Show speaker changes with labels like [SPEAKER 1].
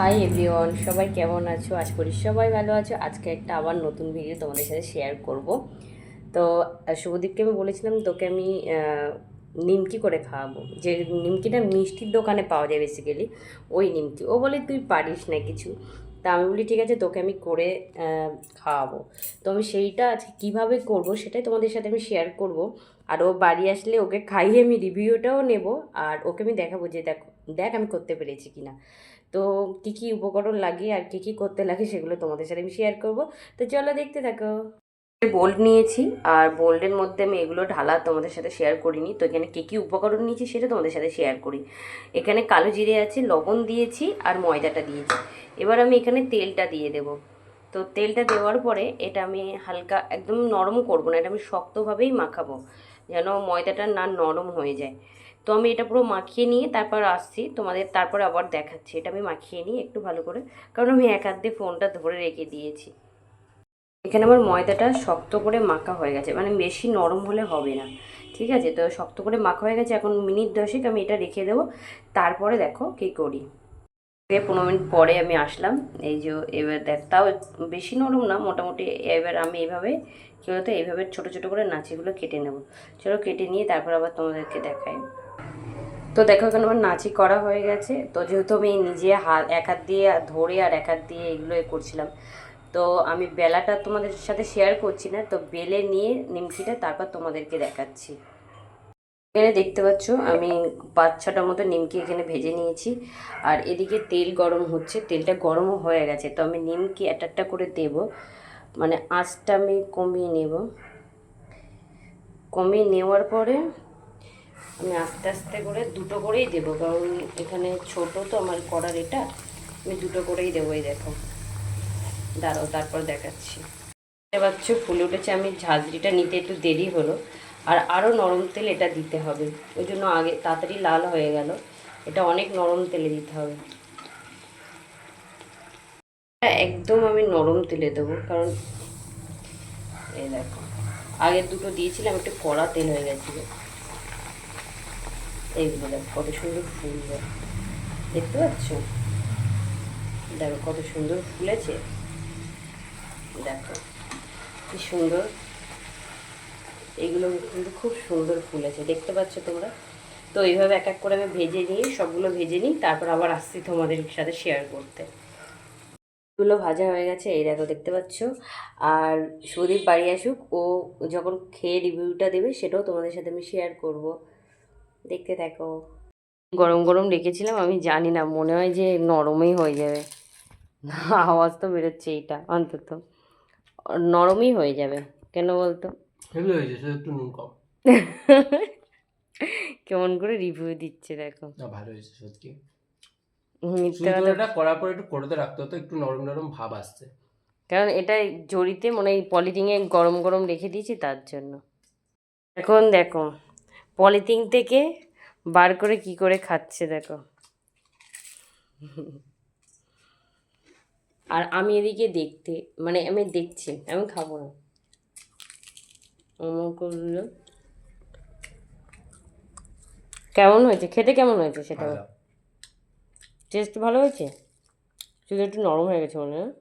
[SPEAKER 1] Hi everyone সবাই কেমন আছো? আজ করি সবাই ভালো আছো। আজকে একটা আবার নতুন ভিডিও তোমাদের সাথে শেয়ার করব। তো শুভদীপকে আমি বলেছিলাম তোকে আমি নিমকি করে খাওয়াবো। যে নিমকিটা মিষ্টির দোকানে পাওয়া যায় বেসিক্যালি ওই নিমকি। ও বলে, তুই পারিস না কিছু। তা আমি বলি, ঠিক আছে, তোকে আমি করে খাওয়াবো। তো আমি সেইটা আজকে কীভাবে করব সেটাই তোমাদের সাথে আমি শেয়ার করব। আর ও বাড়ি আসলে ওকে খাইয়ে আমি রিভিউটাও নেব। আর ওকে আমি দেখাবো যে, দেখ দেখ আমি করতে পেরেছি কিনা। তো কী কী উপকরণ লাগে আর কী কী করতে লাগে সেগুলো তোমাদের সাথে আমি শেয়ার করব। তো চলো দেখতে থাকো। বোল্ড নিয়েছি আর বোল্ডের মধ্যে আমি এগুলো ঢালা তোমাদের সাথে শেয়ার করিনি। তো এখানে কী কী উপকরণ নিয়েছি সেটা তোমাদের সাথে শেয়ার করি। এখানে কালো জিরে আছে, লবণ দিয়েছি আর ময়দাটা দিয়েছি। এবার আমি এখানে তেলটা দিয়ে দেব। তো তেলটা দেওয়ার পরে এটা আমি হালকা একদম নরম করব না, এটা আমি শক্তভাবেই মাখাবো। যেন ময়দাটা না নরম হয়ে যায়। তো আমি এটা পুরো মাখিয়ে নিয়ে তারপর আসছি। তোমাদের তারপর আবার দেখাচ্ছি। এটা আমি মাখিয়ে নিই একটু ভালো করে, কারণ আমি এক হাত দিয়ে ফোনটা ধরে রেখে দিয়েছি। এখানে আমার ময়দাটা শক্ত করে মাখা হয়ে গেছে। মানে বেশি নরম হলে হবে না। ঠিক আছে? তো শক্ত করে মাখা হয়ে গেছে। এখন মিনিট দশেক আমি এটা রেখে দেবো। তারপরে দেখো কী করি। দিয়ে পনেরো মিনিট পরে আমি আসলাম। এই যে এবার দেখ, তাও বেশি নরম না, মোটামুটি এবার আমি এইভাবে কী বলতো, এইভাবে ছোটো ছোটো করে নাচিগুলো কেটে নেব। চলো কেটে নিয়ে তারপর আবার তোমাদেরকে দেখাই। তো দেখো এখানে আমার নাচি করা হয়ে গেছে। তো যেহেতু আমি নিজে হাত, এক হাত দিয়ে ধরে আর এক হাত দিয়ে এগুলো এ করছিলাম, তো আমি বেলাটা তোমাদের সাথে শেয়ার করছি না, তো বেলে নিয়ে নিমকিটা তারপর তোমাদেরকে দেখাচ্ছি। এখানে দেখতে পাচ্ছ, আমি পাঁচ ছটা মতো নিমকি এখানে ভেজে নিয়েছি। আর এদিকে তেল গরম হচ্ছে, তেলটা গরমও হয়ে গেছে। তো আমি নিমকি একটা করে দেব। মানে আঁচটা আমি কমিয়ে নেব। কমিয়ে নেওয়ার পরে আমি আস্তে আস্তে করে দুটো করেই দেবো, কারণ এখানে ছোট তো আমার করার এটা। আমি দুটো করেই দেবো, এই দেখো। দাঁড়াও, তারপর দেখাচ্ছি। দেখতে পাচ্ছ, ফুলে উঠেছে। আমি ঝাঁঝরিটা নিতে একটু দেরি হলো। আর আরও নরম তেল এটা দিতে হবে। ওই জন্য আগে তাড়াতাড়ি লাল হয়ে গেল। এটা অনেক নরম তেলে দিতে হবে। একদম আমি নরম তেলে দেবো, কারণ এই দেখো আগের দুটো দিয়েছিলাম, একটু কড়া তেল হয়ে গেছিল। এইগুলো দেখো, কত সুন্দর ফুলবে। দেখতে পাচ্ছ? দেখো কত সুন্দর ফুলেছে। দেখো, কি সুন্দর। এইগুলো কিন্তু খুব সুন্দর ফুলেছে দেখতে পাচ্ছ তোমরা? তো এইভাবে এক এক করে আমি ভেজে নিই সবগুলো ভেজে নিই, তারপর আবার আসছি তোমাদের সাথে শেয়ার করতে। এগুলো ভাজা হয়ে গেছে, এই দেখো, দেখতে পাচ্ছ? আর সুদীপ বাড়ি আসুক, ও যখন খেয়ে রিভিউটা দেবে, সেটাও তোমাদের সাথে আমি শেয়ার করব। দেখতে থাকো। গরম গরম রেখেছিলাম, আমি জানি না, মনে হয় যে নরমই হয়ে যাবে। আওয়াজ তো বেরোচ্ছে এইটা অন্তত। নরমই হয়ে যাবে, কেন বলতো?
[SPEAKER 2] হেভি হয়েছে একটু নুন কম।
[SPEAKER 1] কেমন করে রিভিউ দিচ্ছে দেখো।
[SPEAKER 2] না ভালো হয়েছে সত্যি। এটা করার পর একটু করতে রাখতে হতো একটু নরম নরম ভাব আসছে।
[SPEAKER 1] কারণ এটা জড়িতে মানে এই পলিথিনে গরম গরম রেখে দিয়েছি তার জন্য। এখন দেখো পলিথিন থেকে বার করে কি করে খাচ্ছে দেখো। আর আমি এদিকে দেখতে মানে আমি দেখছি আমি খাব না। করল। কেমন হয়েছে? খেতে কেমন হয়েছে সেটা? টেস্ট ভালো হয়েছে? শুধু একটু নরম হয়ে গেছে মনে হয়।